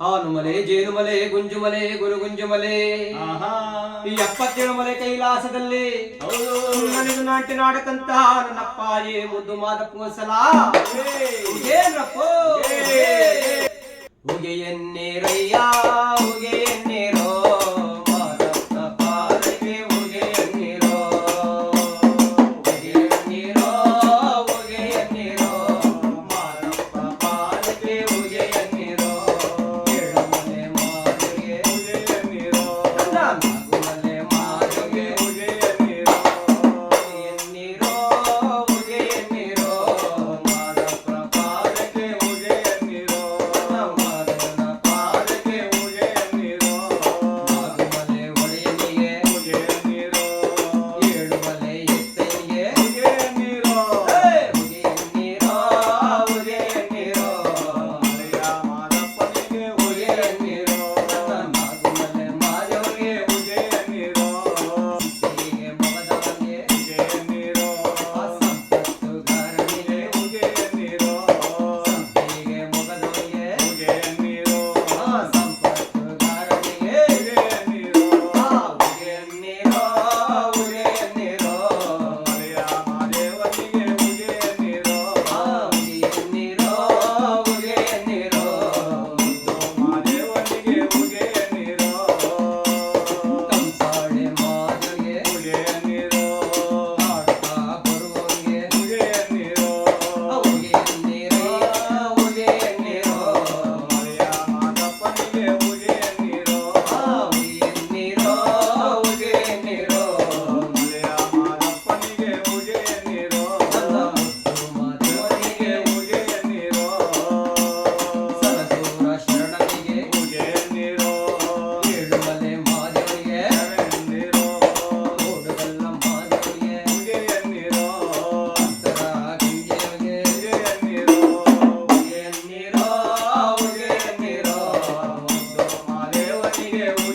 ಹಾನುಮಲೆ ಜೇನುಮಲೆ ಗುಂಜುಮಲೆ ಗುರುಗುಂಜುಮಲೆ. ಆಹಾ. ಈ ಎಪ್ಪತ್ತೇಳು ಮಲೆ ಕೈಲಾಸದಲ್ಲಿ ನಾಟಿ ನಾಡಕಂತ ನನ್ನಪ್ಪ ಏ ಮುದ್ದು ಮಾದಪ್ಪ ಸಲ. ಏನಪ್ಪ ಉಗೆ ಎನ್ನೇರಯ್ಯ Miguel. É